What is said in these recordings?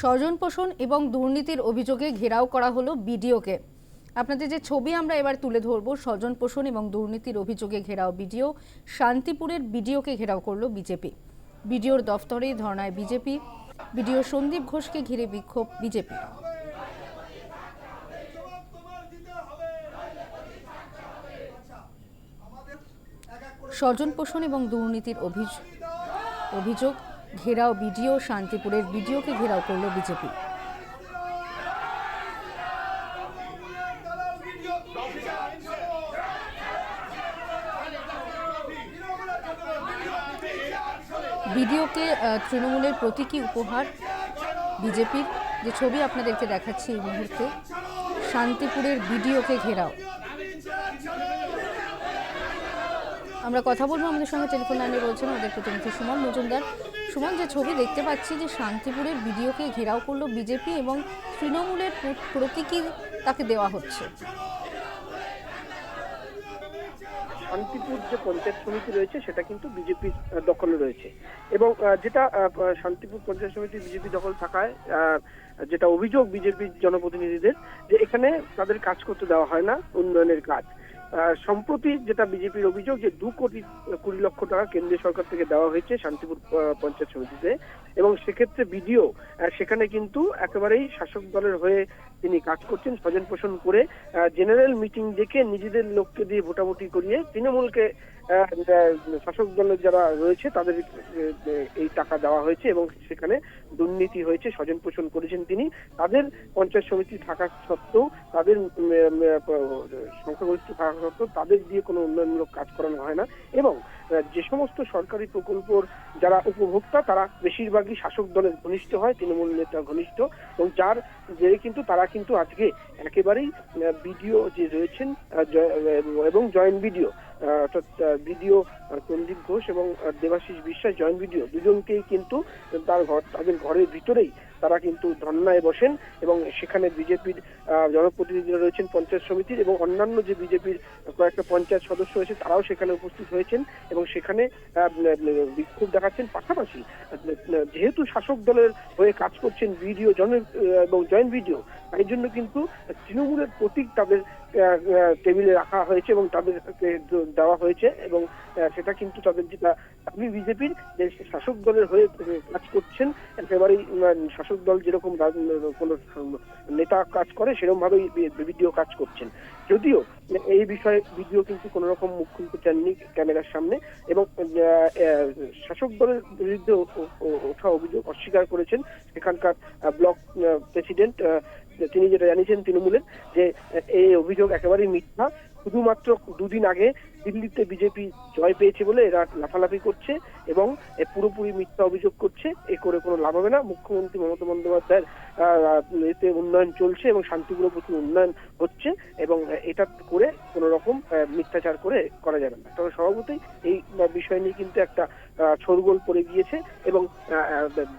স্বজন পোষণ এবং দুর্নীতির অভিযোগে ঘেরাও করা হলো বিডিওকে। আপনাদের যে ছবি আমরা এবার তুলে ধরবো স্বজন পোষণ এবং দুর্নীতির অভিযোগে ঘেরাও বিডিও, শান্তিপুরের বিডিওকে ঘেরাও করল বিজেপি। বিডিওর দফতরে ধর্নায় বিজেপি, বিডিও সন্দীপ ঘোষকে ঘিরে বিক্ষোভ বিজেপি। স্বজন পোষণ এবং দুর্নীতির অভিযোগ অভিযোগ ঘেরাও বিডিও, শান্তিপুরের বিডিওকে ঘেরাও করল বিজেপি। বিডিওকে তৃণমূলের প্রতীকী উপহার বিজেপির। যে ছবি আপনাদেরকে দেখাচ্ছি এই মুহূর্তে, শান্তিপুরের বিডিওকে ঘেরাও। আমরা কথা বলব, আমাদের সঙ্গে টেলিফোন লাইনে রয়েছেন আমাদের প্রতিনিধি সুমন মজুমদার। সুমন, যে ছবি দেখতে পাচ্ছি যে শান্তিপুরের ভিডিওকে ঘেরাও করল বিজেপি এবং তৃণমূলের প্র- প্রতীকী তাকে দেওয়া হচ্ছে। শান্তিপুর যে পঞ্চায়েত সমিতি রয়েছে, সেটা কিন্তু বিজেপির দখলে রয়েছে। এবং যেটা শান্তিপুর পঞ্চায়েত সমিতি বিজেপি দখল থাকায় যেটা অভিযোগ বিজেপির জনপ্রতিনিধিদের, যে এখানে তাদের কাজ করতে দেওয়া হয় না, উন্নয়নের কাজ। সম্প্রতি যেটা বিজেপির অভিযোগ যে দু কোটি, কুড়ি লক্ষ টাকা কেন্দ্রীয় সরকার থেকে দেওয়া হয়েছে শান্তিপুর পঞ্চায়েত সমিতিতে। এবং সেক্ষেত্রে বিডিও সেখানে কিন্তু একেবারেই শাসক দলের হয়ে তিনি কাজ করছেন, স্বজন পোষণ করে জেনারেল মিটিং ডেকে নিজেদের লোককে দিয়ে ভোটাভুটি করিয়ে তৃণমূলকে শাসক দলের যারা রয়েছে তাদের এই টাকা দেওয়া হয়েছে এবং সেখানে দুর্নীতি হয়েছে, স্বজন পোষণ করেছেন তিনি। তাদের পঞ্চায়েত সমিতি থাকা সত্ত্বেও তাদের সংখ্যাগরিষ্ঠ থাকা সত্ত্বেও তাদের দিয়ে কোনো উন্নয়নমূলক কাজ করানো হয় না। এবং যে সমস্ত সরকারি প্রকল্পর যারা উপভোক্তা, তারা বেশিরভাগই শাসক দলের ঘনিষ্ঠ হয়, তৃণমূল নেতা ঘনিষ্ঠ। এবং যার জেরে কিন্তু, তারা কিন্তু আজকে একেবারেই বিডিও যে রয়েছেন এবং জয়েন্ট বিডিও অর্থাৎ বিডিও সন্দীপ ঘোষ এবং দেবাশিস বিশ্বাস জয়েন্ট বিডিও, দুজনকেই কিন্তু তার ঘর, তাদের ঘরের ভিতরেই তারা কিন্তু ধর্নায় বসেন এবং সেখানে বিজেপির জনপ্রতিনিধিরা রয়েছেন পঞ্চায়েত সমিতির এবং অন্যান্য যে বিজেপির কয়েকটা পঞ্চায়েত সদস্য রয়েছে, তারাও সেখানে উপস্থিত হয়েছেন এবং সেখানে বিক্ষোভ দেখাচ্ছেন। পাশাপাশি যেহেতু শাসক দলের হয়ে কাজ করছেন বিডিও জন এবং জয়েন্ট বিডিও, তাই জন্য কিন্তু তৃণমূলের প্রতীক তাদের টেবিলে রাখা হয়েছে এবং তাদেরকে দেওয়া হয়েছে এবং সেটা কিন্তু তাদের যেটা দাবি বিজেপির যে শাসক দলের হয়ে কাজ করছেন, একেবারেই শাসক দল যেরকম কোন কোনো নেতা কাজ করে সেরকম ভাবেই বিডিও কাজ করছেন। যদিও এই বিষয়ে ভিডিও কিন্তু কোন রকম মুখ খুলতে চাননি ক্যামেরার সামনে এবং শাসক দলের বিরুদ্ধে ওঠা অভিযোগ অস্বীকার করেছেন সেখানকার ব্লক প্রেসিডেন্ট তিনি যেটা জানিয়েছেন তৃণমূলের যে এই অভিযোগ একেবারেই মিথ্যা। শুধুমাত্র দুদিন আগে দিল্লিতে বিজেপি জয় পেয়েছে বলে এরা লাফালাফি করছে এবং পুরোপুরি মিথ্যা অভিযোগ করছে। এ করে কোনো লাভ হবে না। মুখ্যমন্ত্রী মমতা বন্দ্যোপাধ্যায়ের এতে উন্নয়ন চলছে এবং শান্তিপুরে প্রচুর উন্নয়ন হচ্ছে এবং এটা করে কোনো রকম মিথ্যাচার করে করা যাবে না। তবে সভাপতি এই বিষয় নিয়ে কিন্তু একটা আহ, শোরগোল পড়ে গিয়েছে এবং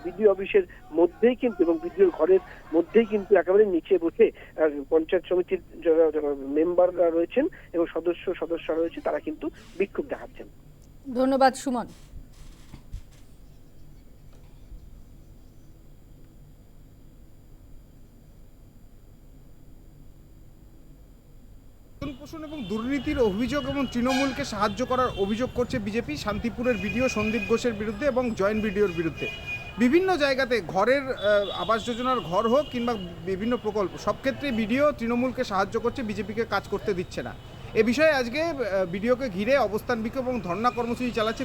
বিডিও অফিসের মধ্যেই কিন্তু এবং বিডিওর ঘরের মধ্যেই কিন্তু একেবারে নিচে বসে পঞ্চায়েত সমিতির যারা- মেম্বাররা রয়েছেন এবং সদস্য সদস্য রয়েছে তারা কিন্তু বিক্ষোভ দেখাচ্ছেন। ধন্যবাদ সুমন। পোষণ এবং দুর্নীতির অভিযোগ এবং তৃণমূলকে সাহায্য করার অভিযোগ করছে বিজেপি শান্তিপুরের বিডিও সন্দীপ ঘোষের বিরুদ্ধে এবং জয়েন্ট বিডিওর বিরুদ্ধে। বিভিন্ন জায়গাতে ঘরের আবাস যোজনার ঘর হোক কিংবা বিভিন্ন প্রকল্প, সব ক্ষেত্রে বিডিও তৃণমূলকে সাহায্য করছে, বিজেপিকে কাজ করতে দিচ্ছে না। এ বিষয়ে আজকে বিডিওকে ঘিরে অবস্থান বিক্ষোভ এবং ধর্ণা কর্মসূচি চালাচ্ছে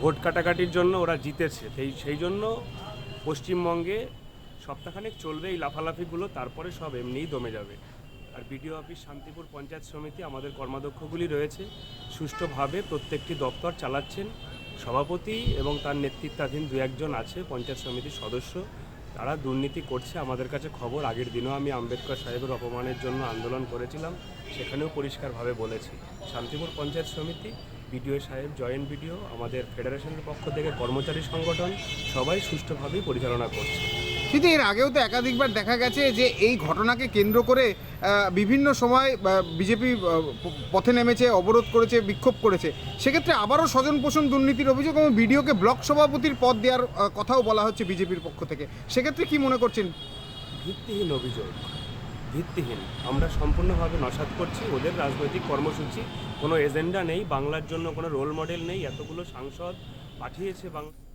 ভোট কাটাকাটির জন্য ওরা জিতেছে, সেই সেই জন্য পশ্চিমবঙ্গে সপ্তাহখানেক চলবে এই লাফালাফিগুলো, তারপরে সব এমনিই দমে যাবে। আর বিডিও অফিস শান্তিপুর পঞ্চায়েত সমিতি আমাদের কর্মাধ্যক্ষগুলি রয়েছে, সুষ্ঠুভাবে প্রত্যেকটি দপ্তর চালাচ্ছেন। সভাপতি এবং তার নেতৃত্বাধীন দু একজন আছে, পঞ্চায়েত সমিতির সদস্য। তারা দুর্নীতি করছে। আমাদের কাছে খবর, আগের দিনও আমি আম্বেদকর সাহেবের অপমানের জন্য আন্দোলন করেছিলাম। সেখানেও পরিষ্কারভাবে বলেছি। শান্তিপুর পঞ্চায়েত সমিতি, বিডিও সাহেব, জয়েন্ট বিডিও, আমাদের ফেডারেশনের পক্ষ থেকে কর্মচারী সংগঠন, সবাই সুষ্ঠুভাবেই পরিচালনা করছে। কিন্তু এর আগেও তো একাধিকবার দেখা গেছে যে এই ঘটনাকে কেন্দ্র করে বিভিন্ন সময় বিজেপি পথে নেমেছে, অবরোধ করেছে, বিক্ষোভ করেছে। সেক্ষেত্রে আবারও স্বজন পোষণ দুর্নীতির অভিযোগ এবং বিডিওকে ব্লক সভাপতির পদ দেওয়ার কথাও বলা হচ্ছে বিজেপির পক্ষ থেকে। সেক্ষেত্রে কি মনে করছেন? ভিত্তিহীন অভিযোগ। ভিত্তিহীন। আমরা সম্পূর্ণভাবে নসাত করছি। ওদের রাজনৈতিক কর্মসূচি। কোনো এজেন্ডা নেই। বাংলার জন্য কোনো রোল মডেল নেই। এতগুলো সাংসদ পাঠিয়েছে বাংলা